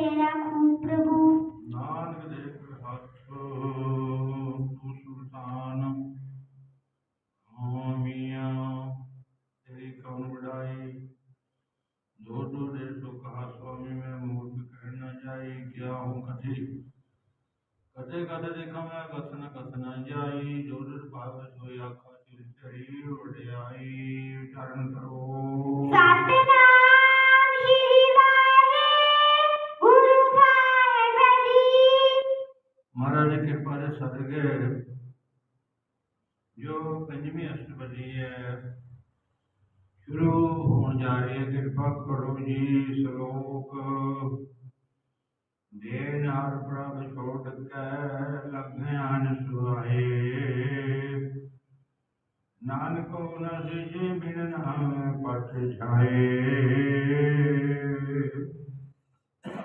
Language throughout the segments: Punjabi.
ਤੇਰਾ ਖੂਨ ਪ੍ਰਭੂ ਨਾਨਕ ਦੇ ਹੱਥ ਤੂੰ ਸੁਲਤਾਨ ਹੋਮੀਆਂ ਤੇਰੀ ਕੌਣ ਵਡਾਈ ਜੋ ਜੋ ਦੇ ਸੋ ਕਹਾ ਸੁਆਮੀ ਮੈਂ ਮੂਰਖ ਕਹਿ ਨਾ ਜਾਈ ਕਿਆ ਹੂੰ ਕਥੀ ਕਦੇ ਕਦੇ ਦੇਖਾਂ ਮੈਂ ਕਥਨ ਕਥਨਾ ਜਾਈ ਜੋ ਜੋ ਭਾਵ ਸੋਈ ਆਖਾ ਚਿਰ ਚੜੀ ਪੰਜਵੀਂ ਅਸ਼ਟਪਦੀ ਹੈ। ਸ਼ੁਰੂ ਹੋਣ ਜਾ ਰਹੀ ਹੈ। ਕਿਰਪਾ ਕਰੋ ਜੀ ਸ਼ਲੋਕ। ਦੇ ਨਾਰ ਪ੍ਰਭ ਛੋਟ ਕੇ ਲਗਿਆਨ ਸੁਹਾਏ। ਨਾਨਕ ਉਨ ਜੇ ਬਿਨ ਨਾਮ ਪਟ ਛਾਏ।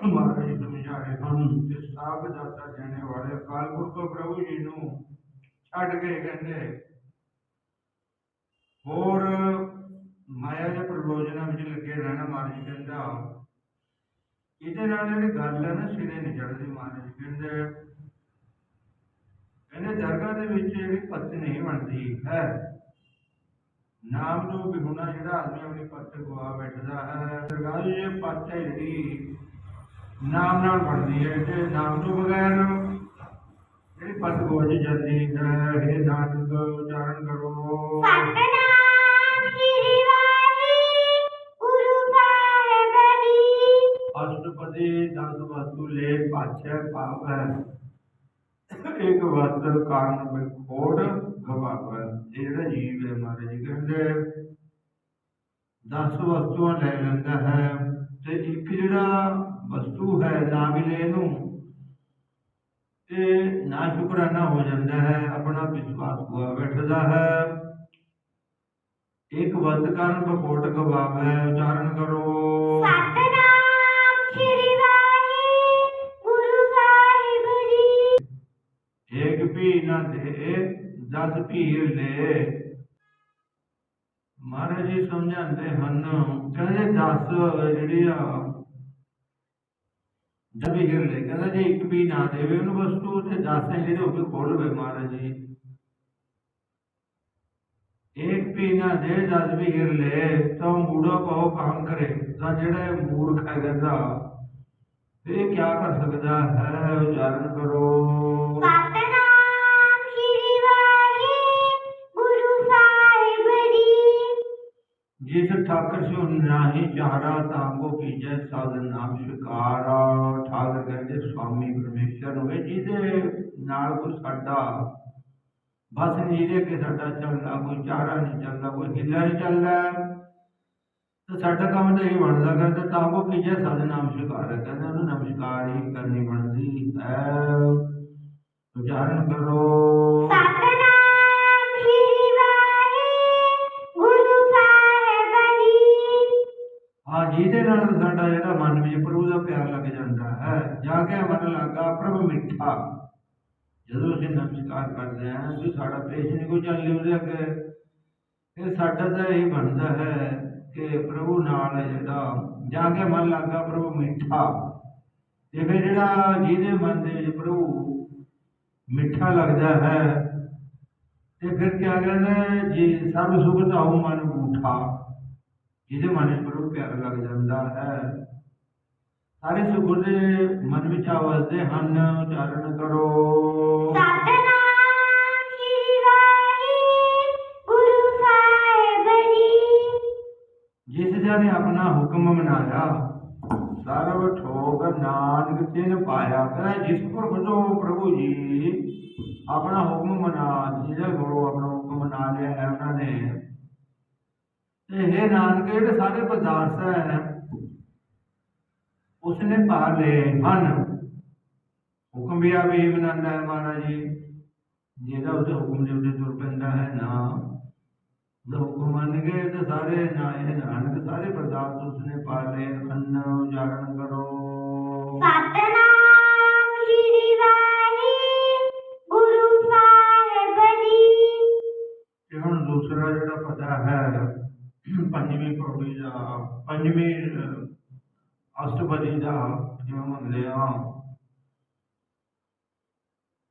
ਮਹਾਰਾਜ ਸਮਝਾਏ ਰਹੇ ਹਨ ਕਿ ਸਾਬ ਦਾਤਾ ਦੇਣੇ ਵਾਲੇ ਅਕਾਲ ਪੁਰਖ ਪ੍ਰਭੂ ਜੀ ਨੂੰ ਛੱਡ ਕੇ ਕਹਿੰਦੇ ਹੋਰ ਮਾਇਆ ਦੇ ਪ੍ਰਯੋਜਨਾਂ ਵਿੱਚ ਲੱਗੇ ਰਹਿਣਾ ਮਹਾਰਾਜ ਕਹਿੰਦਾ, ਇਹਦੇ ਨਾਲ ਜਿਹੜੀ ਗੱਲ ਹੈ ਨਾ, ਸਿਰੇ ਨਹੀਂ ਚੜਦੀ ਮਹਾਰਾਜ ਕਹਿੰਦੇ। ਕਹਿੰਦੇ ਦਰਗਾਹ ਦੇ ਵਿੱਚ ਜਿਹੜੀ ਪੱਤ ਨਹੀਂ ਬਣਦੀ, ਹੈ। ਨਾਮ ਤੋਂ ਬਿਹੁਣਾ ਜਿਹੜਾ ਆਦਮੀ ਆਪਣੀ ਪੱਤ ਗਵਾ ਬੈਠਦਾ ਹੈ ਦਰਗਾਹ ਦੀ ਪੱਤ ਹੈ ਜਿਹੜੀ ਨਾਮ ਨਾਲ ਬਣਦੀ ਹੈ, ਤੇ ਨਾਮ ਤੋਂ ਬਗੈਰ ਜਿਹੜੀ ਪੱਤ ਗੋਜ ਜਾਂਦੀ ਹੈ ਇਹ ਨਾਨਕ, ਉਚਾਰਨ ਕਰੋ। ਅਸ਼ਟਪਦੀ ਦਸ ਵਸਤੂ ਲੈ ਪਾਛੈ ਪਾਪ ਹੈ। ਇੱਕ ਵਸਤਰ ਕਾਰਨ ਬਿਖੋੜ ਗਵਾਵੈ ਜਿਹੜਾ ਜੀਵ ਹੈ ਮਹਾਰਾਜ ਕਹਿੰਦੇ 10 ਵਸਤੂਆਂ ਲੈ ਲੈਂਦਾ ਹੈ ਤੇ ਇੱਕ ਜਿਹੜਾ ਵਸਤੂ ਹੈ ਨਾ ਮਿਲੇ ਇਹਨੂੰ, ਤੇ ਨਾ ਸ਼ੁਕਰਾਨਾ ਹੋ ਜਾਂਦਾ ਹੈ, ਆਪਣਾ ਵਿਸ਼ਵਾਸ ਗਵਾ ਬੈਠਦਾ ਹੈ। ਇੱਕ ਵਸਤ ਕਾਰਨ ਬਖੋਟ ਗਵਾਵੈ, ਉਚਾਰਨ ਕਰੋ। ਸਤਨਾਮ ਦਸ ਭੀਰ ਲੈ ਮਹਾਰਾਜ ਜੀ ਸਮਝਾਉਂਦੇ ਹਨ ਕਹਿੰਦੇ 10 ਜਿਹੜੀ ਆ ਜਦ ਭੀਰ ਲੈ ਕਹਿੰਦਾ ਜੇ ਇੱਕ ਵੀ ਨਾ ਦੇਵੇ ਉਹਨੂੰ ਵਸਤੂ ਤੇ 10 ਹੈ ਜਿਹੜੇ ਉਹ ਵੀ ਖੋਲਵੇ ਮਹਾਰਾਜ ਜੀ एक भी ना दे दस भी गिर ले तो मूढ़ो को काम करे ਤਾਂ ਜਿਹੜਾ ਇਹ ਮੂਰਖ ਹੈ ਕਹਿੰਦਾ ਇਹ ਕੀ ਕਰ ਸਕਦਾ ਹੈ ਉਚਾਰਨ ਜਿਸ ਨਾਹੀ ਚਾਰਾ ਤਾਂਗੋ ਕੀਜੈ ਸਾਧ ਨਾਮ ਸ਼ਿਕਾਰਾ। ਠਾਕਰ ਕਹਿੰਦੇ, ਸੁਆਮੀ ਪਰਮੇਸ਼ਰ ਹੋਵੇ ਜਿਹਦੇ ਨਾਲ ਕੋਈ ਸਾਡਾ ਬਸ ਨਹੀਂ ਦੇ ਕੇ ਸਾਡਾ ਚੱਲਦਾ, ਕੋਈ ਚਾਰਾ ਨਹੀਂ ਚੱਲਦਾ, ਕੋਈ ਹਿੱਲਾ ਨਹੀਂ ਚੱਲਦਾ, ਤੇ ਸਾਡਾ ਕੰਮ ਤਾਂ ਇਹ ਬਣਦਾ ਕਹਿੰਦਾ ਤਾਂਗੋ ਕੀਜੈ ਸਾਧ ਨਾਮ ਸ਼ਿਕਾਰਾ। ਕਹਿੰਦਾ, ਉਹਨੂੰ ਨਮਸਕਾਰ ਹੀ ਕਰਨੀ ਬਣਦੀ ਹੈ। ਉਚਾਰਨ ਕਰੋ। ਹਾਂ, ਜਿਹਦੇ ਨਾਲ ਸਾਡਾ ਜਿਹੜਾ ਮਨ ਵਿੱਚ ਪ੍ਰਭੂ ਦਾ ਪਿਆਰ ਲੱਗ ਜਾਂਦਾ ਹੈ, ਜਾ ਕੇ ਮਨ ਲੱਗਾ, ਪ੍ਰਭੂ ਮਿੱਠਾ। ਜਦੋਂ ਅਸੀਂ ਨਮਸਕਾਰ ਕਰਦੇ ਹਾਂ ਵੀ ਸਾਡਾ ਪੇਸ਼ ਨਹੀਂ ਕੋਈ ਚੱਲ ਉਹਦੇ ਅੱਗੇ ਇਹ ਸਾਡਾ ਤਾਂ ਇਹ ਬਣਦਾ ਹੈ ਕਿ ਪ੍ਰਭੂ ਨਾਲ ਜਿਹੜਾ, ਜਾ ਕੇ ਮਨ ਲੱਗਾ, ਪ੍ਰਭੂ ਮਿੱਠਾ। ਤੇ ਫਿਰ ਜਿਹੜਾ ਜਿਹਦੇ ਮਨ ਦੇ ਵਿੱਚ ਪ੍ਰਭੂ ਮਿੱਠਾ ਲੱਗਦਾ ਹੈ, ਤੇ ਫਿਰ ਕਿਆ ਕਹਿੰਦਾ, ਜੀ ਸਭ ਸੁਖ ਧਾਉ ਮਨ ਬੂਠਾ। ਜਿਹਦੇ ਮਨ ਵਿੱਚ ਪ੍ਰਭੂ ਪਿਆਰ ਲੱਗ ਜਾਂਦਾ ਹੈ। ਸਾਰੇ ਸੁਖ ਦੇ ਮਨ ਵਿੱਚ ਆਵਸਦੇ ਹਨ ਉਚਾਰਨ ਕਰੋ। ਸਤਨਾਮ ਸ਼੍ਰੀ ਵਾਹਿਗੁਰੂ ਸਾਹਿਬ ਜੀ। ਜਿਸ ਜਨੇ ਆਪਣਾ ਹੁਕਮ ਮਨਾਇਆ ਸਰਬ ਠੋਕ ਨਾਨਕ ਤਿਨ ਪਾਇਆ। ਕਹਿੰਦਾ ਜਿਸ ਪਰ ਖੁਦੋ ਪ੍ਰਭੂ ਜੀ ਆਪਣਾ ਹੁਕਮ ਮਨਾ ਜਿਹਦੇ ਕੋਲੋਂ ਆਪਣਾ ਹੁਕਮ ਮਨਾ ਲਿਆ ਹੈ ਉਹਨਾਂ ਨੇ ਇਹ ਨਾਨਕ ਜਿਹੜੇ ਸਾਰੇ ਪਦਾਰਥ ਹੈ ਉਸਨੇ ਪਾ ਲਏ ਹਨ। ਹੁਕਮ ਵੀ ਆ ਵੀ ਮਨਾਉਂਦਾ ਹੈ ਮਹਾਰਾਜ ਜੀ। ਜਿਹਦਾ ਉਹਦੇ ਹੁਕਮ ਦੇ ਉੱਤੇ ਤੁਰ ਪੈਂਦਾ ਹੈ ਨਾ। ਉਹਦਾ ਹੁਕਮ ਮੰਨ ਗਏ ਤੇ ਸਾਰੇ ਨਾ ਇਹ ਨਾਨਕ ਸਾਰੇ ਪਦਾਰਥ ਉਸਨੇ ਪਾ ਲਏ। ਹਨ ਉਚਾਰਨ ਕਰੋ। ਸਤਨਾਮ ਜੀ। ਹੁਣ ਦੂਸਰਾ ਜਿਹੜਾ ਪਦਾ ਹੈ ਪੰਜਵੀਂ ਪੌੜੀ ਦਾ ਪੰਜਵੀਂ ਅਹ, ਅਸ਼ਟਪਦੀ ਦਾ ਜਿਵੇਂ ਮੰਗਦੇ ਆ।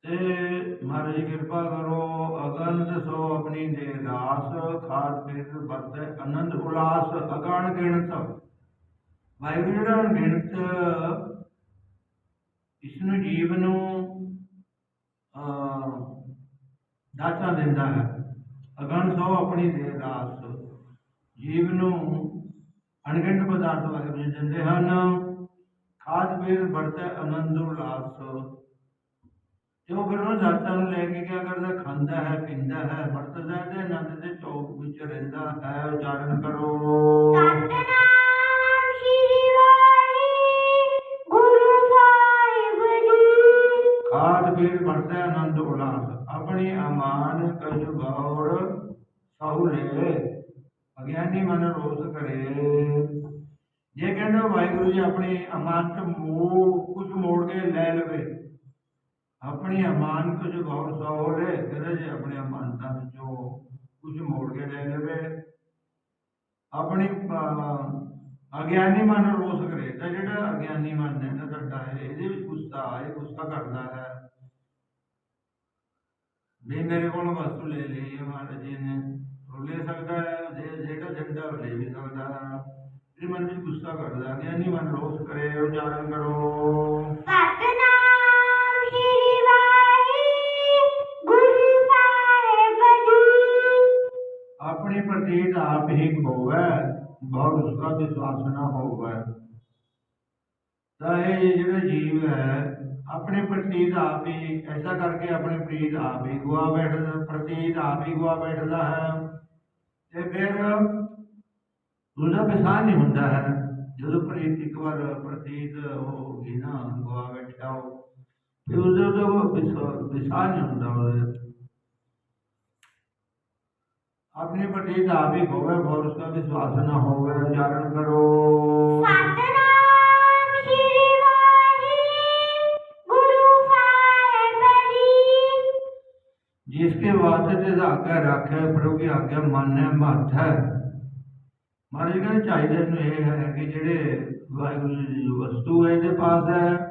ਤੇ ਮਹਾਰਾਜ ਕਿਰਪਾ ਕਰੋ ਅਗਨਤ ਸੋ ਆਪਣੀ ਦੇ ਰਾਸ ਖਾਦ ਪੀਤ ਵਰਤੈ ਆਨੰਦ ਉਲਾਸ ਅਗਣ ਗਿਣਤ। ਵਾਹਿਗੁਰੂ ਜਿਹੜਾ ਅਣਗਿਣਤ ਇਸ ਨੂੰ ਜੀਵ ਨੂੰ ਅਹ, ਦਾਤਾ ਦਿੰਦਾ ਹੈ। ਅਗਣ ਸੋ ਆਪਣੀ ਦੇ ਰਾਸ ਜੀਵ ਨੂੰ ਅਣਗਿਣਤ ਪਦਾਰਥ ਵਾਹਿਗੁਰੂ ਜੀ ਦਿੰਦੇ ਹਨ। ਖਾਦ ਪੀਤ ਵਰਤੈ ਆਨੰਦ ਉਲਾਸ। ਫਿਰ ਉਹ ਦਾਤਾਂ ਨੂੰ ਲੈ ਕੇ ਕੀ ਕਰਦਾ? ਖਾਂਦਾ ਹੈ ਪੀਂਦਾ ਹੈ ਵਰਤਦਾ ਹੈ ਤੇ ਆਨੰਦ ਦੇ ਚੌਕ ਵਿੱਚ ਰਹਿੰਦਾ ਹੈ। ਉਚਾਰਨ ਕਰੋ। ਸਤਨਾਮ ਸ਼੍ਰੀ ਵਾਹਿਗੁਰੂ ਸਾਹਿਬ ਜੀ। ਖਾਦ ਪੀਰ ਵਰਤੈ ਆਨੰਦ ਉਲਾਸ। ਆਪਣੀ ਅਮਾਨ ਕਜ ਗੌਰ ਸਹੁਲੇ ਅਗਿਆਨੀ ਮਨ ਰੋਸ ਕਰੇ ਜੇ ਕਹਿੰਦਾ ਵਾਹਿਗੁਰੂ ਜੀ ਆਪਣੀ ਅਮਾਨਤ ਮੋਹ ਕੁਝ ਮੋੜ ਕੇ ਲੈ ਲਵੇ, ਆਪਣੀ ਅਮਾਨ ਕੁਝ ਗੌਰ ਸਹੁਲੇ ਕਹਿੰਦਾ ਜੇ ਆਪਣੀ ਅਮਾਨਤਾਂ ਵਿੱਚੋਂ ਕੁਝ ਮੋੜ ਕੇ ਲੈ ਲਵੇ, ਆਪਣੀ ਅਗਿਆਨੀ ਮਨ ਰੋਸ ਕਰੇ ਤਾਂ ਜਿਹੜਾ ਅਗਿਆਨੀ ਮਨ ਹੈ ਨਾ ਤੁਹਾਡਾ ਹੈ ਇਹਦੇ ਵਿੱਚ ਗੁੱਸਾ ਹੈ ਗੁੱਸਾ ਕਰਦਾ ਹੈ। ਵੀ ਮੇਰੇ ਕੋਲ ਵਸਤੂ ਲੈ ਲਈ ਮਹਾਰਾਜ ਜੀ ਨੇ। ਲੈ ਸਕਦਾ ਹੈ ਜੇ ਜਿਹੜਾ ਝੰਡਾ ਉਹ ਲੈ ਵੀ ਸਕਦਾ ਹੈ ਇਹ ਮਨ ਵਿੱਚ ਗੁੱਸਾ ਕਰਦਾ ਹੈ ਅਗਿਆਨੀ ਮਨ ਰੋਸ ਕਰੇ ਉਚਾਰਨ ਕਰੋ। ਸਤਨਾਮ ਸ਼੍ਰੀ ਵਾਹਿਗੁਰੂ ਸਾਹਿਬ ਜੀ। ਆਪਣੀ ਪ੍ਰਤੀਤ ਆਪ ਹੀ ਖੋਵੈ ਬਹੁਤ ਉਸਕਾ ਵਿਸ਼ਵਾਸ ਨਾ ਹੋਵੈ। ਤਾਂ ਇਹ ਜਿਹੜਾ ਜੀਵ ਹੈ ਆਪਣੇ ਪ੍ਰਤੀਤ ਆਪ ਹੀ ਐਸਾ ਕਰਕੇ ਆਪਣੇ ਪ੍ਰੀਤ ਆਪ ਹੀ ਗੁਆ ਬੈਠਦਾ ਪ੍ਰਤੀਤ ਆਪ ਹੀ ਗੁਆ ਬੈਠਦਾ ਹੈ। ਤੇ ਫਿਰ ਉਹਦਾ ਵਿਸਾਰ ਨਹੀਂ ਹੁੰਦਾ ਹੈ ਜਦੋਂ ਪ੍ਰੀਤ ਇੱਕ ਵਾਰ ਪ੍ਰਤੀਤ ਹੋ ਗਈ ਨਾ ਗੁਆ ਬੈਠਾ ਹੋ ਫਿਰ ਉਹਦਾ ਉਹਦਾ ਵਿਸਾਰ ਨਹੀਂ ਹੁੰਦਾ ਉਹਦੇ अपने प्रति आवे होवे और उसका विश्वास न होवे उच्चारण करो ਧਾਕਾ ਰੱਖਿਆ ਪ੍ਰਭੂ ਕੀ ਆਗਿਆ ਮੰਨੈ ਮਤ ਹੈ। ਮਹਾਰਾਜ ਚਾਹੀਦੇ ਨੂੰ ਇਹ ਹੈ ਕਿ ਜਿਹੜੇ ਵਾਹਿਗੁਰੂ ਦੀ ਵਸਤੂ ਹੈ, ਇਹਦੇ ਪਾਸ ਹੈ।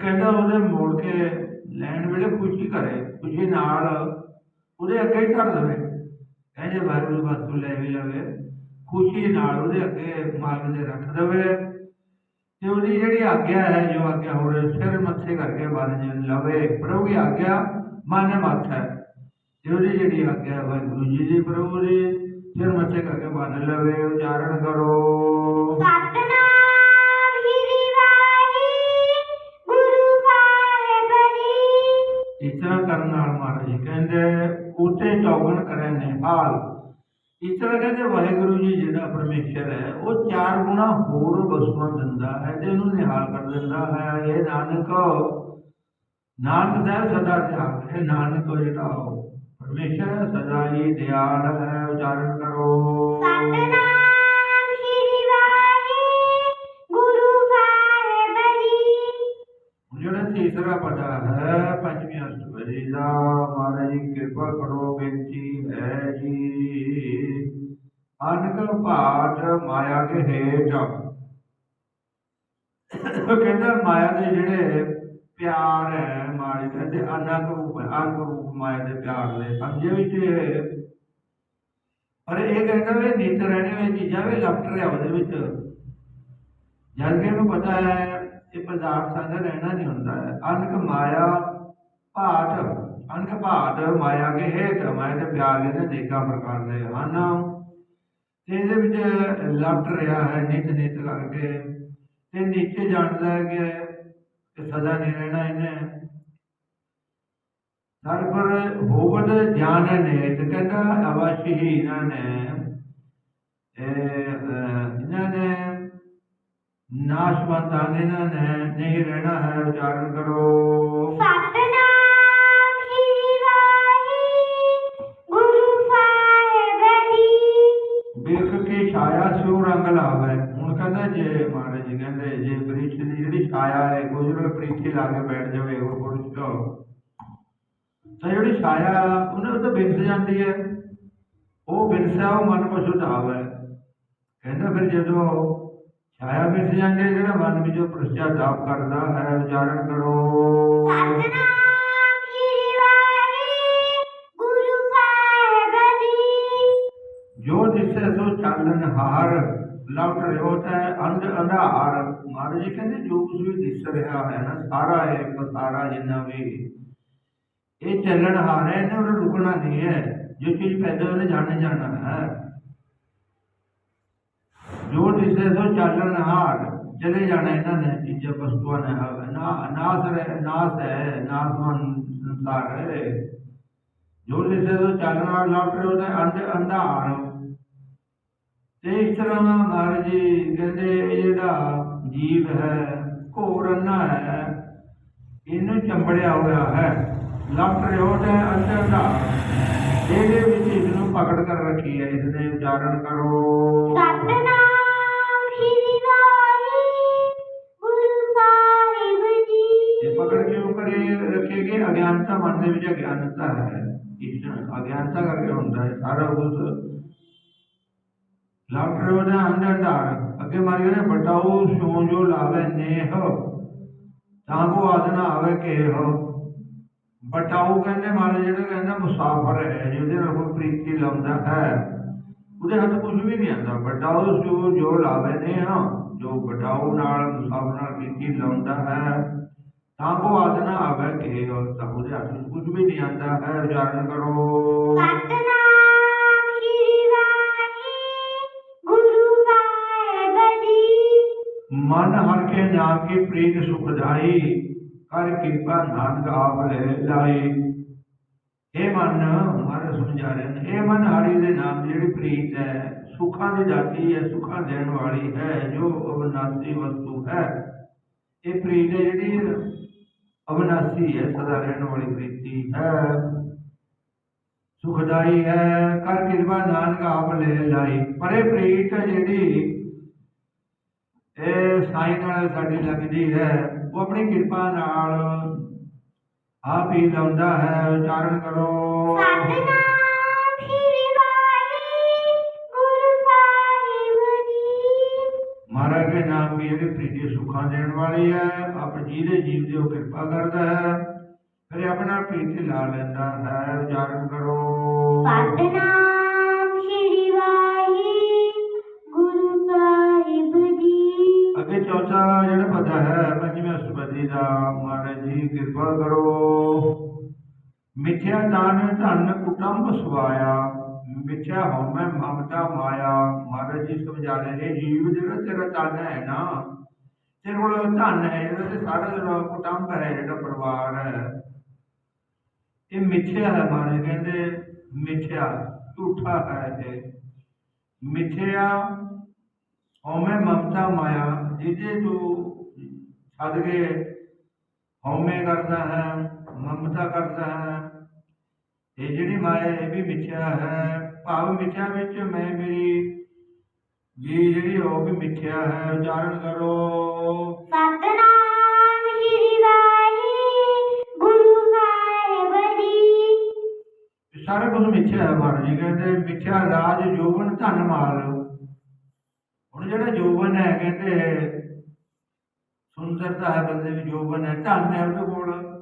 ਕਹਿੰਦਾ ਉਹਦੇ ਮੋੜ ਕੇ ਲੈਣ ਵੇਲੇ ਖੁਸ਼ੀ ਕਰੇ ਖੁਸ਼ੀ ਨਾਲ ਉਹਦੇ ਅੱਗੇ ਹੀ ਧਰ ਦੇਵੇ ਕਹਿੰਦੇ ਵਾਹਿਗੁਰੂ ਵਸਤੂ ਲੈ ਵੀ ਲਵੇ, ਖੁਸ਼ੀ ਨਾਲ ਉਹਦੇ ਅੱਗੇ ਮਾਲਕ ਦੇ ਰੱਖ ਦੇਵੇ। ਤੇ ਉਹਦੀ ਜਿਹੜੀ ਆਗਿਆ ਹੈ, ਜੋ ਆਗਿਆ ਹੋ ਰਹੀ ਸਿਰ ਮੱਥੇ ਕਰਕੇ ਬਾਰੇ ਜੀ ਲਵੇ ਪ੍ਰਭੂ ਦੀ ਆਗਿਆ ਮਾਨੇ ਮੱਥ ਹੈ। ਉਹਦੀ ਜਿਹੜੀ ਆਗਿਆ ਹੈ ਵਾਹਿਗੁਰੂ ਜੀ ਦੀ ਪ੍ਰਭੂ ਦੀ ਸਿਰ ਮੱਥੇ ਕਰਕੇ ਬੰਨ ਲਵੇ ਉਚਾਰਨ ਕਰੋ। ਸਤਨਾਮ ਸ਼੍ਰੀ ਵਾਹਿਗੁਰੂ ਸਾਹਿਬ ਜੀ ਇਸ ਤਰ੍ਹਾਂ ਕਰਨ ਨਾਲ ਮਹਾਰਾਜ ਜੀ ਕਹਿੰਦੇ ਉਤੇ ਚੌਗਣ ਕਰੇ ਨਿਹਾਲ। ਇਸ ਤਰ੍ਹਾਂ ਕਹਿੰਦੇ ਵਾਹਿਗੁਰੂ ਜੀ ਜਿਹੜਾ ਪਰਮੇਸ਼ਰ ਹੈ ਉਹ ਚਾਰ ਗੁਣਾ ਹੋਰ ਵਸਤੂਆਂ ਦਿੰਦਾ ਹੈ ਤੇ ਇਹਨੂੰ ਨਿਹਾਲ ਕਰ ਦਿੰਦਾ ਹੈ ਇਹ ਨਾਨਕ। ਨਾਨਕ ਸਾਹਿਬ ਸਦਾ ਧਿਆਨ ਇਹ ਨਾਨਕ ਜਿਹੜਾ ਉਹ ਪਰਮੇਸ਼ਰ ਸਦਾ ਹੀ ਦਿਆਲ ਹੈ ਉਚਾਰਨ ਕਰੋ। ਸਤਨਾਮ ਸ਼੍ਰੀ ਵਾਹਿਗੁਰੂ ਸਾਹਿਬ ਜੀ ਜਿਹੜਾ ਤੀਸਰਾ ਪਦਾ ਹੈ ਪੰਜਵੀਂ ਅਸ਼ਟਪਦੀ ਦਾ ਮਹਾਰਾਜ ਜੀ ਕਿਰਪਾ ਕਰੋ ਬੇਨਤੀ ਹੈ ਜੀ। ਅਨਕ ਭਾਟ ਮਾਇਆ ਕੇ ਹੇਠ। ਉਹ ਕਹਿੰਦਾ ਮਾਇਆ ਦੇ ਜਿਹੜੇ ਪਿਆਰ ਹੈ ਮਾਇਆ ਕਹਿੰਦੇ ਅਨਕ ਰੂਪ ਹੈ ਅਨਕ ਰੂਪ ਮਾਇਆ ਦੇ ਪਿਆਰ ਦੇ ਪੰਜੇ ਵਿੱਚ ਪਰ ਇਹ ਕਹਿੰਦਾ ਵੀ ਨਿਤ ਰਹਿਣੇ ਵਾਲੀ ਚੀਜ਼ਾਂ ਵੀ ਲਪਟ ਰਿਹਾ ਉਹਦੇ ਵਿੱਚ। ਜਦ ਕਿ ਇਹਨੂੰ ਪਤਾ ਹੈ ਇਹ ਪਦਾਰਥ ਸੰਗ ਰਹਿਣਾ ਨਹੀਂ ਹੁੰਦਾ। ਅਨਕ ਮਾਇਆ ਭਾਟ, ਅਨਕ ਭਾਟ ਮਾਇਆ ਕੇ ਹੇਠ ਮਾਇਆ ਦੇ ਪਿਆਰ ਦੇ ਦੇਖਾ ਪ੍ਰਕਾਰ ਦੇ ਹਨ। ਤੇ ਇਹਦੇ ਵਿੱਚ ਲਪਟ ਰਿਹਾ ਹੈ ਨਿਤ ਨਿਤ ਕਰਕੇ। ਤੇ ਨੀਚੇ ਜਾਣਦਾ ਹੈ ਕਿ ਕਿ ਸਦਾ ਨਹੀਂ ਰਹਿਣਾ ਇਹਨੇ। ਸਰ ਪਰ ਹੋਵਦ ਗਿਆਨ ਨੇ ਤੇ ਕਹਿੰਦਾ ਅਵශ්‍ය ਹੀ ਇਹਨਾਂ ਨੇ ਇਹਨਾਂ ਨੇ ਨਾਸ਼ਵੰਤਾਂ ਇਹਨਾਂ ਨੇ ਨਹੀਂ ਰਹਿਣਾ ਹੈ ਉਚਾਰਨ ਕਰੋ। ਸਤਨਾਮ ਸ਼੍ਰੀ ਵਾਹਿਗੁਰੂ ਸਾਹਿਬ ਜੀ। ਵੇਖ ਕੇ ਛਾਇਆ ਸਿਉ ਰੰਗ ਲਾਵੇ। ਹੁਣ ਕਹਿੰਦਾ ਜੇ ਮਹਾਰਾਜ ਜੀ ਕਹਿੰਦੇ ਜੇ ਬ੍ਰਿਸ਼ ਦੀ ਜਿਹੜੀ ਛਾਇਆ ਹੈ ਗੁਜਰਲ ਪ੍ਰੀਤੀ ਲਾ ਕੇ ਬੈਠ ਜਾਵੇ ਉਹ ਪੁਰਸ਼ ਤਾਂ ਜਿਹੜੀ ਛਾਇਆ ਉਹਨੇ ਉਹ ਤਾਂ ਬਿੰਸ ਜਾਂਦੀ ਹੈ। ਉਹ ਬਿੰਸਿਆ ਉਹ ਮਨ ਪਸ਼ੂ ਧਾਵ ਹੈ ਕਹਿੰਦਾ ਫਿਰ ਜਦੋਂ ਛਾਇਆ ਮਿਟ ਜਾਂਦੀ ਹੈ ਜਿਹੜਾ ਮਨ ਵਿੱਚੋਂ ਪਛਤਾਪ ਕਰਦਾ ਹੈ ਉਚਾਰਨ ਕਰੋ। ਸਤਨਾਮ ਜੀ ਜੋ। ਦਿਸੇ ਸੋ ਚਾਲਨ ਹਾਰ ਲਵਟ ਰਿਓ ਤੈ ਅੰਧ ਅੰਧਾਰ। ਮਹਾਰਾਜ ਜੀ ਕਹਿੰਦੇ ਜੋ ਕੁਝ ਵੀ ਦਿਸ ਰਿਹਾ ਹੈ ਨਾ ਸਾਰਾ ਇਹ ਪਸਾਰਾ ਜਿੰਨਾ ਵੀ ਇਹ ਚੱਲਣ ਹਾਰ ਹੈ, ਇਹਨੇ ਉਹ ਰੁਕਣਾ ਨਹੀਂ ਹੈ। ਜੋ ਚੀਜ਼ ਪੈਦਾ, ਉਹਨੇ ਜਾਣੇ ਜਾਣਾ ਹੈ। ਜੋ ਦਿਸੇ ਸੋ ਚਾਲਨ ਹਾਰ, ਚਲੇ ਜਾਣਾ ਇਹਨਾਂ ਨੇ ਚੀਜ਼ਾਂ ਵਸਤੂਆਂ ਨੇ ਨਾ, ਨਾਸ ਰਹਿ, ਨਾਸ ਹੈ ਨਾਸਮਨ ਸੰਸਾਰ ਹੈ। ਜੋ ਦਿਸੇ ਸੋ ਚਾਲਨ ਹਾਰ ਲਵਟ ਰਿਓ ਅੰਧ, ਅੰਧਾਰ। ਤੇ ਇਸ ਤਰ੍ਹਾਂ ਮਹਾਰਾਜ ਜੀ ਕਹਿੰਦੇ, ਇਹ ਜਿਹੜਾ ਜੀਵ ਹੈ, ਘੋਰ ਅੰਨਾ ਹੈ, ਇਹਨੂੰ ਚੰਬੜਿਆ ਹੋਇਆ ਹੈ। ਲੱਟ ਰਿਓਟ ਹੈ ਅੰਦਰ ਦਾ। ਇਹਦੇ ਵਿੱਚ ਇਸ ਨੂੰ ਪਕੜ ਕਰ ਰੱਖੀ ਹੈ ਇਸ ਦੇ ਉਚਾਰਨ ਕਰੋ। ਸਤਨਾਮ ਸ੍ਰੀ ਵਾਹਿਗੁਰੂ ਸਾਹਿਬ ਜੀ। ਇਹ ਪਕੜ ਕਿਉਂ ਕਰੇ ਰੱਖੇਗੇ? ਅਗਿਆਨਤਾ ਮਨ ਦੇ ਵਿੱਚ ਅਗਿਆਨਤਾ ਹੈ। ਇਸ ਅਗਿਆਨਤਾ ਕਰਕੇ ਹੁੰਦਾ ਹੈ ਸਾਰਾ ਕੁਝ। ਲੱਟ ਰਿਓਟ ਹੈ ਅੰਦਰ ਦਾ। ਅੱਗੇ ਮਾਰੀ ਨੇ ਬਟਾਓ ਸੋ ਜੋ ਲਾਵੇ ਨੇਹ ਤਾਂ ਕੋ ਆਦਨਾ ਆਵੇ ਕੇ ਹੋ ਬਟਾਓ ਕਹਿੰਦੇ ਮਾਰੇ ਜਿਹੜਾ ਕਹਿੰਦਾ ਮੁਸਾਫਰ ਹੈ ਜਿਹਦੇ ਨਾਲ ਕੋਈ ਪ੍ਰੀਤੀ ਲਾਉਂਦਾ ਹੈ ਉਹਦੇ ਹੱਥ ਕੁਝ ਵੀ ਨਹੀਂ ਆਉਂਦਾ ਬਟਾਓ ਸੋ ਜੋ ਲਾਵੇ ਨੇ ਹਾਂ ਜੋ ਬਟਾਓ ਨਾਲ ਮੁਸਾਫਰ ਨਾਲ ਪ੍ਰੀਤੀ ਲਾਉਂਦਾ ਹੈ ਤਾਂ ਕੋ ਆਦਨਾ ਆਵੇ ਕੇ ਹੋ ਤਾਂ ਉਹਦੇ ਹੱਥ ਵਿੱਚ ਕੁਝ ਵੀ ਨਹੀਂ ਆਉਂਦਾ ਹੈ ਉਚਾਰਨ ਕਰੋ ਸਤਨਾਮ ਸ੍ਰੀ ਵਾਹਿਗੁਰੂ ਸਾਹਿਬ ਜੀ ਮਨ ਹਰ ਕੇ ਨਾਮ ਕੀ ਪ੍ਰੀਤ ਸੁਖਦਾਈ ਕਰ ਕਿਰਪਾ ਨਾਨਕ ਆਪ ਲੈ ਲਾਈ ਇਹ ਮਨ ਮਹਾਰਾਜ ਸਮਝਾ ਰਹੇ ਨੇ ਇਹ ਮਨ ਹਰੀ ਦੇ ਨਾਮ ਦੀ ਜਿਹੜੀ ਪ੍ਰੀਤ ਹੈ, ਸੁੱਖਾਂ ਦੀ ਦਾਤੀ ਹੈ, ਸੁੱਖਾਂ ਦੇਣ ਵਾਲੀ ਹੈ, ਜੋ ਅਵਨਾਸੀ ਵਸਤੂ ਹੈ। ਇਹ ਪ੍ਰੀਤ ਹੈ ਜਿਹੜੀ ਅਵਨਾਸੀ ਹੈ, ਸਦਾ ਰਹਿਣ ਵਾਲੀ ਪ੍ਰੀਤੀ ਹੈ। ਸੁਖਦਾਈ ਹੈ, ਕਰ ਕਿਰਪਾ ਨਾਨਕ ਆਪ ਲੈ ਲਾਈ ਪਰ ਇਹ ਪ੍ਰੀਤ ਜਿਹੜੀ, ਇਹ ਸਾਈਂ ਨਾਲ ਸਾਡੀ ਲੱਗਦੀ ਹੈ। ਉਹ ਆਪਣੀ ਕਿਰਪਾ ਨਾਲ ਆਪ ਹੀ ਲਾਉਂਦਾ ਹੈ ਉਚਾਰਨ ਕਰੋ। ਸਤਨਾਮ ਸ੍ਰੀ ਵਾਹਿਗੁਰੂ ਸਾਹਿਬ ਜੀ। ਮਹਾਰਾਜ ਦੇ ਨਾਮ ਵੀ ਇਹਦੀ ਪ੍ਰੀਤੀ ਸੁੱਖਾਂ ਦੇਣ ਵਾਲੀ ਹੈ। ਆਪ ਜਿਹਦੇ ਜੀਵ ਦੇ ਉਹ ਕਿਰਪਾ ਕਰਦਾ ਹੈ। ਫਿਰ ਆਪਣਾ ਪ੍ਰੀਤੀ ਲਾ ਲੈਂਦਾ ਹੈ ਉਚਾਰਨ ਕਰੋ। ਸਤਨਾਮ ਮਹਾਰਾਜ ਕਿਰਪਾ ਕਰੋ। ਮਿਥਿਆ ਦਾਨ ਧਨ ਕੁਟੰਬ ਸਵਾਇਆ ਮਿਥਿਆ ਹਉਮੈ ਮਮਤਾ ਮਾਇਆ। ਮਹਾਰਾਜ ਜੀ ਸਮਝਾ ਰਹੇ ਜੀਵ ਜਿਹੜਾ ਤੇਰਾ ਧਨ ਹੈ ਨਾ। ਤੇਰੇ ਕੋਲ ਧਨ ਹੈ ਜਿਹੜਾ ਤੇ ਸਾਰਾ ਜਿਹੜਾ ਕੁਟੰਬ ਹੈ, ਜਿਹੜਾ ਪਰਿਵਾਰ ਹੈ। ਇਹ ਮਿਥਿਆ ਹੈ, ਮਹਾਰਾਜ ਕਹਿੰਦੇ, ਮਿਥਿਆ, ਝੂਠਾ ਹੈ ਇਹ। ਮਿਥਿਆ ਹਉਮੈ ਮਮਤਾ ਮਾਇਆ। ਜਿਹਦੇ ਤੋਂ ਛੱਡ ਕੇ ਹਉਮੈ ਕਰਦਾ ਹੈ ਮਮਤਾ ਕਰਦਾ ਹੈ। ਇਹ ਜਿਹੜੀ ਮਾਇਆ ਇਹ ਵੀ ਮਿਥਿਆ ਹੈ। ਭਾਵ ਮਿਥਿਆ ਵਿੱਚ ਮੈਂ ਮੇਰੀ ਵੀ ਜਿਹੜੀ ਉਹ ਵੀ ਮਿਥਿਆ ਹੈ। ਉਚਾਰਨ ਕਰੋ। ਸਤਨਾਮ ਸ੍ਰੀ ਵਾਹਿਗੁਰੂ ਸਾਹਿਬ ਜੀ। ਸਾਰਾ ਕੁਝ ਮਿਥਿਆ ਹੈ ਮਹਾਰਾਜ ਜੀ ਕਹਿੰਦੇ ਮਿਥਿਆ ਰਾਜ ਜੋਬਨ ਧਨ ਮਾਲ। ਹੁਣ ਜਿਹੜਾ ਜੋਬਨ ਹੈ ਕਹਿੰਦੇ ਸੁੰਦਰਤਾ ਹੈ ਬੰਦੇ ਵਿੱਚ ਜੋਬਨ ਹੈ ਧਨ ਹੈ ਉਹਦੇ ਕੋਲ।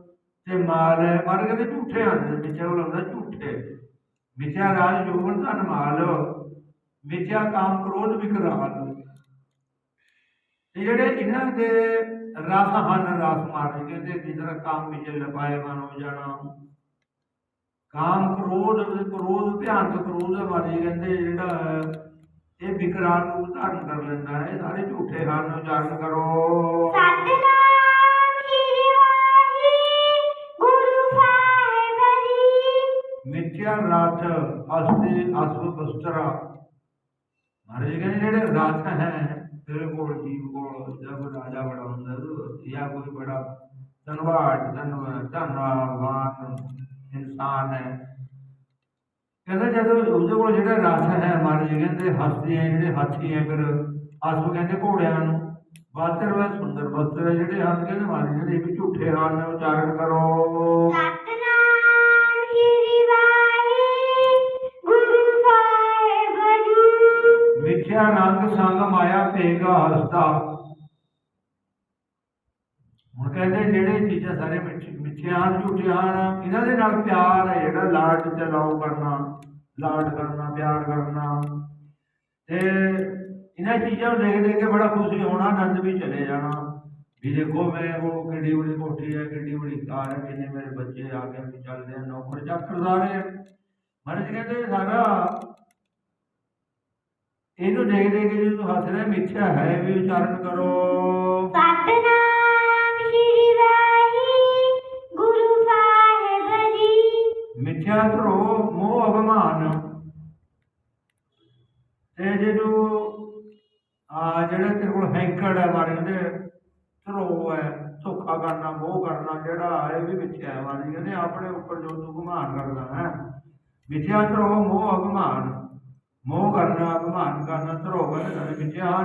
ਤੇ ਮਾਲ ਹੈ ਪਰ ਕਹਿੰਦੇ ਝੂਠੇ ਹਨ ਮਿਥਿਆ ਕੋਲ ਹੁੰਦਾ ਝੂਠੇ। ਮਿਥਿਆ ਰਾਜ ਜੋਬਨ ਧਨ ਮਾਲ। ਮਿਥਿਆ ਕਾਮ ਕ੍ਰੋਧ ਵਿਕਰਾਲ। ਇਹ ਜਿਹੜੇ ਇਹਨਾਂ ਦੇ ਰਸ ਹਨ, ਰਸ ਮਾਰ ਕਹਿੰਦੇ ਜਿਸ ਕਾਮ ਵਿੱਚ ਲਪਾਏ ਮਨ ਹੋ ਜਾਣਾ। ਕਾਮ ਕ੍ਰੋਧ ਕ੍ਰੋਧ, ਭਿਆਨਕ ਕ੍ਰੋਧ ਹੈ ਮਾਰੀ ਕਹਿੰਦੇ ਜਿਹੜਾ ਹੈ, ਇਹ ਵਿਕਰਾਲ ਰੂਪ ਧਾਰਨ ਕਰ ਲੈਂਦਾ ਹੈ। ਇਹ ਸਾਰੇ ਝੂਠੇ ਹਨ ਉਚਾਰਨ ਕਰੋ। ਸਤਨਾਮ ਸ੍ਰੀ ਵਾਹਿਗੁਰੂ ਸਾਹਿਬ ਜੀ। ਮਿਥਿਆ ਰਥ ਅਸਤੇ ਅਸਵ ਬਸਤਰਾ। ਮਹਾਰਾਜ ਕਹਿੰਦੇ ਜਿਹੜੇ ਰਥ ਹੈ ਤੇਰੇ ਕੋਲ ਜੀਵ ਕੋਲ ਜਦ ਕੋਈ ਰਾਜਾ ਬੜਾ ਹੁੰਦਾ ਕਹਿੰਦਾ ਜਦੋਂ ਉਹਦੇ ਕੋਲ ਜਿਹੜਾ ਰਥ ਹੈ ਮਹਾਰਾਜ ਜੀ ਕਹਿੰਦੇ ਹਸਤੀ ਹੈ ਜਿਹੜੇ ਹਾਥੀ ਹੈ ਫਿਰ ਅਸਵ ਕਹਿੰਦੇ ਘੋੜਿਆਂ ਨੂੰ। ਬਾਤਰ ਵਾ ਸੁੰਦਰ ਬਸਤਰ ਜਿਹੜੇ ਹਨ ਕਹਿੰਦੇ ਮਹਾਰਾਜ ਜੀ ਇਹ ਵੀ ਝੂਠੇ ਹਨ ਉਚਾਰਨ ਕਰੋ। ਸਤਨਾਮ ਸ੍ਰੀ ਵਾਹਿਗੁਰੂ ਸਾਹਿਬ ਜੀ। ਮਿੱਠਿਆ ਰੰਗ ਸੰਗ ਮਾਇਆ ਭੇਗਾ ਹਸਤਾ। ਕਹਿੰਦੇ ਜਿਹੜੇ ਚੀਜ਼ਾਂ ਸਾਰੇ ਮਿੱਠੀਆਂ ਝੂਠੀਆਂ ਇਹਨਾਂ ਦੇ ਨਾਲ ਪਿਆਰ ਹੈ ਜਿਹੜਾ ਲਾਡ ਚਲਾਓ ਕਰਨਾ, ਲਾਡ ਕਰਨਾ, ਪਿਆਰ ਕਰਨਾ। ਤੇ ਇਹਨਾਂ ਚੀਜ਼ਾਂ ਨੂੰ ਦੇਖ ਦੇਖ ਕੇ ਬੜਾ ਖੁਸ਼ੀ ਹੋਣਾ, ਆਨੰਦ ਵੀ ਚਲੇ ਜਾਣਾ। ਵੀ ਦੇਖੋ ਮੈਂ ਉਹ ਕਿੱਡੀ ਬੜੀ ਕੋਠੀ ਹੈ, ਕਿੱਡੀ ਬੜੀ ਕਾਰ ਹੈ, ਕਿੰਨੇ ਮੇਰੇ ਬੱਚੇ ਆ ਕੇ ਵੀ ਚੱਲਦੇ ਆ, ਨੌਕਰ ਚਾਕਰਦਾਰ ਹੈ। ਮਹਾਰਾਜ ਕਹਿੰਦੇ ਸਾਰਾ ਇਹਨੂੰ ਦੇਖ ਦੇਖ ਕੇ ਜਦੋਂ ਹੱਸ ਰਿਹਾ ਮਿੱਠਾ ਹੈ ਵੀ ਉਚਾਰਨ ਕਰੋ। ਸਤਨਾਮ ਮਿੱਥਿਆ ਧਰੋ ਮੋਹ ਅਭਿਮਾਨ। ਤੇ ਜਦੋਂ ਆ ਜਿਹੜਾ ਤੇਰੇ ਕੋਲ ਹੈਂਕੜ ਹੈ ਮਾਰੇ ਦੇ ਧਰੋ ਹੈ, ਧੋਖਾ ਕਰਨਾ, ਮੋਹ ਕਰਨਾ, ਜਿਹੜਾ ਇਹ ਵੀ ਮਿੱਠਾ ਮਾਰੇ ਕਹਿੰਦੇ, ਆਪਣੇ ਉੱਪਰ ਜੋ ਤੂੰ ਗੁਮਾਨ ਕਰਦਾ ਹੈ। ਮਿੱਥਿਆ ਧਰੋ ਮੋਹ ਅਭਿਮਾਨ, ਮੋਹ ਕਰਨਾ, ਅਭਿਮਾਨ ਕਰਨਾ, ਧਰੋ ਕਹਿੰਦੇ ਮਿੱਠਾ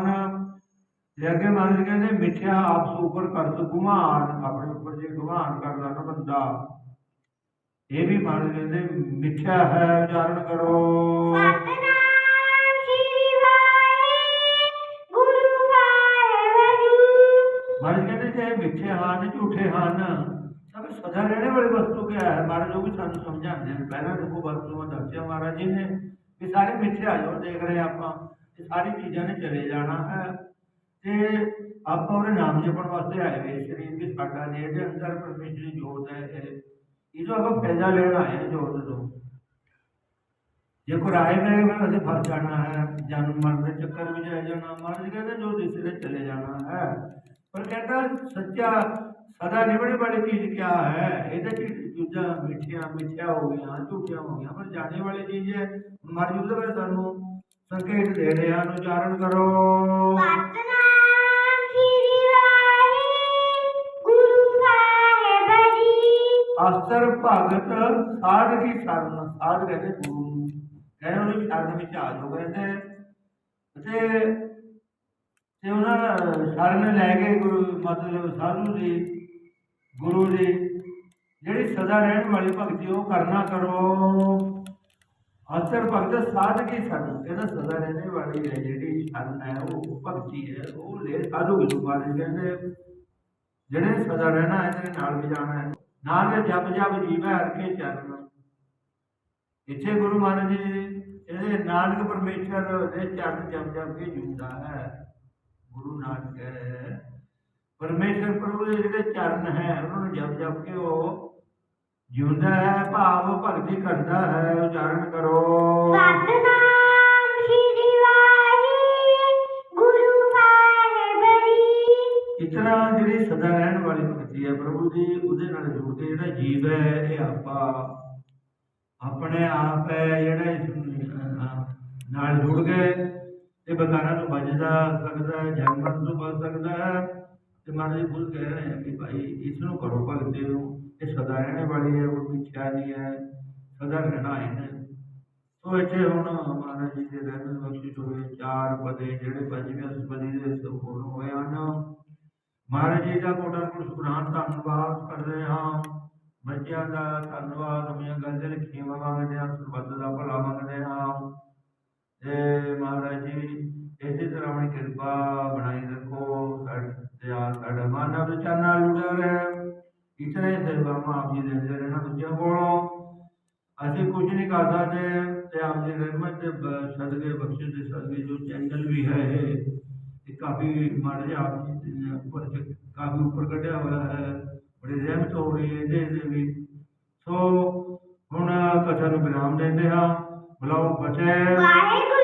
ਤੇ ਅੱਗੇ ਮਾਰੇ ਕਹਿੰਦੇ ਮਿੱਥਿਆ ਆਪਸ ਉੱਪਰ ਤੂੰ ਗੁਮਾਨ ਆਪਣੇ ਉੱਪਰ ਜੇ ਗੁਮਾਨ ਕਰਦਾ ਨਾ ਬੰਦਾ ਇਹ ਵੀ ਮੰਨ ਲੈਂਦੇ ਮਿੱਠਾ ਹੈ ਉਚਾਰਨ ਕਰੋ। ਮਹਾਰਾਜ ਕਹਿੰਦੇ ਜੇ ਮਿੱਠੇ ਹਨ ਝੂਠੇ ਹਨ ਸਭ ਸਦਾ ਰਹਿਣੇ ਵਾਲੀ ਵਸਤੂ ਕਿਆ ਹੈ? ਮਹਾਰਾਜ ਉਹ ਵੀ ਸਾਨੂੰ ਸਮਝਾਉਂਦੇ ਨੇ। ਪਹਿਲਾਂ ਦੇਖੋ ਵਸਤੂਆਂ ਦੱਸਿਆ ਮਹਾਰਾਜ ਜੀ ਨੇ ਵੀ ਸਾਰੇ ਮਿੱਠੇ ਆ ਜਾਓ ਦੇਖ ਰਹੇ ਆਪਾਂ ਇਹ ਸਾਰੀ ਚੀਜ਼ਾਂ ਨੇ ਚਲੇ ਜਾਣਾ ਹੈ। ਤੇ ਆਪਾਂ ਉਹਦੇ ਨਾਮ ਜਪਣ ਵਾਸਤੇ ਆਏ ਵੇ ਸਰੀਰ ਵੀ ਸਾਡਾ ਨੇ ਇਹਦੇ ਅੰਦਰ ਪਰਮੇਸ਼ਰ ਦੀ ਜੋਤ ਹੈ ਇਹ। ਇਹ ਆਪਾਂ ਫਾਇਦਾ ਲੈਣ ਆਏ ਜੋਤ ਤੋਂ, ਜੇ ਕੋਈ ਰਾਏ ਮੇਰੇ ਕੋਲ ਅਸੀਂ ਫਸ ਜਾਣਾ ਹੈ ਜਨਮ ਮਰਨ ਦੇ ਚੱਕਰ ਵਿੱਚ ਆ ਜਾਣਾ, ਮਹਾਰਾਜ ਕਹਿੰਦੇ ਜੋ ਦਿਸਰੇ ਚਲੇ ਜਾਣਾ ਹੈ। ਪਰ ਕਹਿੰਦਾ ਸੱਚਾ, ਸਦਾ ਨਿਭਣੇ ਵਾਲੀ ਚੀਜ਼ ਕਿਆ ਹੈ? ਇਹਦੇ ਚ ਚੀਜ਼ਾਂ ਮਿੱਠੀਆਂ ਮਿੱਠੀਆਂ ਹੋ ਗਈਆਂ, ਝੂਠੀਆਂ ਹੋ ਗਈਆਂ, ਪਰ ਜਾਣੇ ਵਾਲੀ ਚੀਜ਼ ਹੈ। ਮਰ ਉਹਦੇ ਬਾਰੇ ਸਾਨੂੰ ਸੰਕੇਤ ਦੇ ਰਿਹਾ ਉਚਾਰਨ ਕਰੋ। ਸਤਨਾਮ ਅਸਰ ਭਗਤ ਸਾਧ ਕੀ ਸ਼ਰਨ? ਸਾਧ ਕਹਿੰਦੇ ਗੁਰੂ। ਨੂੰ ਕਹਿੰਦੇ ਉਹਦੀ ਸ਼ਰਨ ਵਿੱਚ ਆ ਜਾਓ ਕਹਿੰਦੇ ਤੇ ਤੇ ਉਹਨਾਂ ਸ਼ਰਨ ਲੈ ਕੇ ਗੁਰੂ, ਮਤਲਬ ਸਾਧੂ ਜੀ ਗੁਰੂ ਜੀ ਜਿਹੜੀ ਸਦਾ ਰਹਿਣ ਵਾਲੀ ਭਗਤੀ ਉਹ ਕਰਨਾ ਕਰੋ। ਅਸਰ ਭਗਤ ਸਾਧ ਕੀ ਸ਼ਰਨ? ਕਹਿੰਦਾ ਸਦਾ ਰਹਿਣ ਵਾਲੀ ਹੈ ਜਿਹੜੀ ਸ਼ਰਨ ਹੈ, ਉਹ ਭਗਤੀ ਹੈ, ਉਹ ਲੈ ਸਾਧੂ ਗੁਰੂ ਮਹਾਰਾਜ ਕਹਿੰਦੇ ਜਿਹੜੇ ਸਦਾ ਰਹਿਣਾ ਹੈ ਤੇਰੇ ਨਾਲ ਵੀ ਜਾਣਾ ਹੈ। ਨਾਨਕ ਜਪ ਜਪ ਜੀਵੈ ਹਰ ਚਰਨ। ਇੱਥੇ ਗੁਰੂ ਮਹਾਰਾਜ ਜੀ, ਇਹਦੇ ਨਾਨਕ ਪਰਮੇਸ਼ਰ ਦੇ ਚਰਨ ਜਪ ਜਪ ਕੇ ਜੁੰਦਾ ਹੈ। ਗੁਰੂ ਨਾਨਕ ਹੈ। ਪਰਮੇਸ਼ਰ ਪ੍ਰਭੂ ਦੇ ਜਿਹੜੇ ਚਰਨ ਹੈ, ਉਹਨਾਂ ਨੂੰ ਜਪ ਜਪ ਕੇ ਉਹ ਜਿਉਂਦਾ ਹੈ, ਭਾਵ ਭਗਤੀ ਕਰਦਾ ਹੈ। ਉਚਾਰਨ ਕਰੋ। ਸਤਨਾਮ ਇਸ ਤਰ੍ਹਾਂ ਜਿਹੜੀ ਸਦਾ ਰਹਿਣ ਵਾਲੀ ਭਗਤੀ ਹੈ ਪ੍ਰਭੂ ਜੀ, ਉਹਦੇ ਨਾਲ ਜੁੜ ਕੇ ਜਿਹੜਾ ਜੀਵ ਹੈ, ਇਹ ਆਪਾ, ਆਪਣੇ ਆਪ ਹੈ, ਜਿਹੜਾ ਇਸ ਨਾਲ ਜੁੜ ਕੇ ਤੇ ਬਕਾਰਾਂ ਤੋਂ ਬਚਦਾ ਸਕਦਾ ਹੈ ਜਨਮ ਤੋਂ ਬਚ ਸਕਦਾ ਹੈ ਤੇ ਮਹਾਰਾਜ ਖੁਦ ਕਹਿ ਰਹੇ ਹੈ ਕਿ ਭਾਈ ਇਸ ਨੂੰ ਕਰੋ ਭਗਤੀ ਨੂੰ, ਇਹ ਸਦਾ ਰਹਿਣ ਵਾਲੀ ਹੈ ਉਹ ਮਿੱਠਿਆ ਨਹੀਂ ਹੈ, ਸਦਾ ਰਹਿਣਾ ਹੈ ਸੋ ਇੱਥੇ ਹੁਣ ਮਹਾਰਾਜ ਜੀ ਦੇ ਰਹਿਣ ਬਖਸ਼ਿਸ਼ ਹੋਏ ਚਾਰ ਪਦੇ, ਜਿਹੜੇ ਪੰਜਵੇਂ ਅਸਪਦੀ ਦੇ ਸੰਪੂਰਨ ਹੋਏ ਹਨ। ਮਹਾਰਾਜ ਜੀ ਦਾ ਕੋਟਾ ਕੋਟ ਸੁਖਰਾਨ ਧੰਨਵਾਦ ਕਰਦੇ ਹਾਂ। ਬੱਚਿਆਂ ਦਾ ਧੰਨਵਾਦ ਆਪਣੀਆਂ ਗੱਲ ਦੇ ਲਖੀਆਂ ਮੰਗਦੇ ਹਾਂ, ਸਰਬੱਤ ਦਾ ਭਲਾ ਮੰਗਦੇ ਹਾਂ। ਤੇ ਮਹਾਰਾਜ ਜੀ, ਇਸੇ ਤਰ੍ਹਾਂ ਆਪਣੀ ਕਿਰਪਾ ਬਣਾਈ ਰੱਖੋ। ਸਾਡੇ ਸਾਡਾ ਮਨ ਨਾਲ ਚਰਨਾਂ ਨਾਲ ਰਹੇ। ਇਤਨੇ ਸੇਵਾਵਾਂ ਆਪ ਜੀ ਦੇ ਰਹਿਣਾ ਬੱਚਿਆਂ ਕੋਲੋਂ। ਅਸੀਂ ਕੁਝ ਨਹੀਂ ਕਰ ਸਕਦੇ ਤੇ ਆਪ ਦੀ ਰਹਿਮਤ ਦੇ ਸਦਕੇ ਬਖਸ਼ਿਸ਼ ਦੇ ਸਦਕੇ ਜੋ ਚੈਨਲ ਵੀ ਹੈ। ਇਹ ਇਹ ਕਾਫੀ ਮਾੜੇ ਆਪ ਉੱਪਰ ਕਾਫੀ ਉੱਪਰ ਕੱਢਿਆ ਹੋਇਆ ਹੈ, ਬੜੀ ਰਹਿਮਤ ਹੋ ਰਹੀ ਹੈ ਇਹਦੇ ਇਹਦੇ ਵੀ। ਸੋ ਹੁਣ ਕਥਾ ਨੂੰ ਵਿਰਾਮ ਦਿੰਦੇ ਹਾਂ। ਬੁਲਾਓ ਬਚੇ। ਵਾਹਿਗੁਰੂ